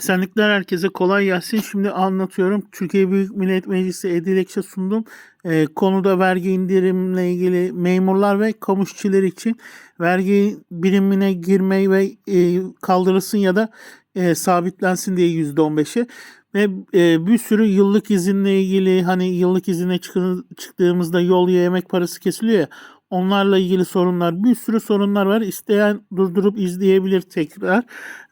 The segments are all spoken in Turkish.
Esenlikler herkese kolay gelsin. Şimdi anlatıyorum. Türkiye Büyük Millet Meclisi dilekçe sundum. Ee, konuda vergi indirimle ilgili memurlar ve kamu işçileri için vergi birimine girmeyi ve e, kaldırılsın ya da e, sabitlensin diye %15'e ve e, bir sürü yıllık izinle ilgili hani yıllık izine çıktığımızda yol yemek parası kesiliyor ya onlarla ilgili sorunlar bir sürü sorunlar var. İsteyen durdurup izleyebilir tekrar.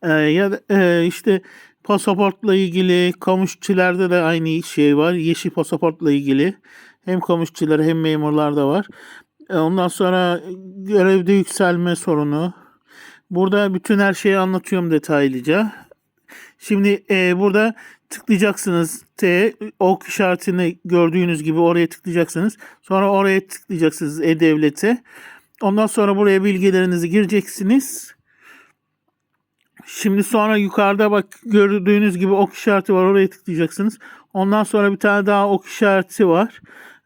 Ee, ya da e, işte pasaportla ilgili kamusçilerde de aynı şey var. Yeşil pasaportla ilgili hem kamusçiler hem memurlarda var. E, ondan sonra görevde yükselme sorunu. Burada bütün her şeyi anlatıyorum detaylıca. Şimdi e, burada tıklayacaksınız T ok işaretini gördüğünüz gibi oraya tıklayacaksınız. Sonra oraya tıklayacaksınız e-devlete. Ondan sonra buraya bilgilerinizi gireceksiniz. Şimdi sonra yukarıda bak gördüğünüz gibi ok işareti var oraya tıklayacaksınız. Ondan sonra bir tane daha ok işareti var.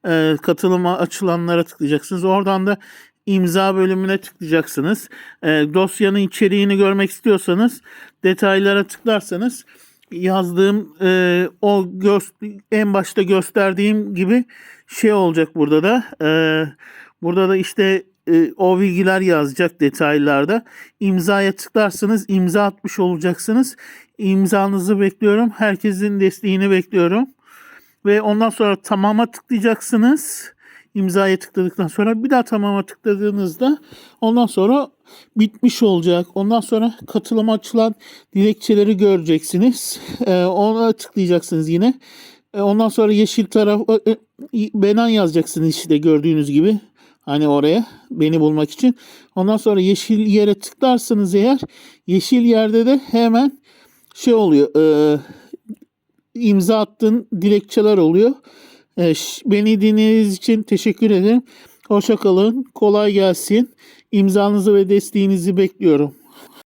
Ee, katılıma açılanlara tıklayacaksınız. Oradan da imza bölümüne tıklayacaksınız. Ee, dosyanın içeriğini görmek istiyorsanız detaylara tıklarsanız yazdığım e, o gö- en başta gösterdiğim gibi şey olacak burada da. Ee, burada da işte e, o bilgiler yazacak detaylarda. İmzaya tıklarsınız imza atmış olacaksınız. İmzanızı bekliyorum. Herkesin desteğini bekliyorum. Ve ondan sonra tamama tıklayacaksınız. İmzaya tıkladıktan sonra bir daha tamama tıkladığınızda ondan sonra bitmiş olacak. Ondan sonra katılıma açılan dilekçeleri göreceksiniz. Ee, ona tıklayacaksınız yine. Ee, ondan sonra yeşil taraf e, Benan yazacaksınız işte gördüğünüz gibi. Hani oraya beni bulmak için. Ondan sonra yeşil yere tıklarsanız eğer yeşil yerde de hemen şey oluyor. E, imza attığın dilekçeler oluyor. Beni dinlediğiniz için teşekkür ederim. Hoşça kalın. Kolay gelsin. İmzanızı ve desteğinizi bekliyorum.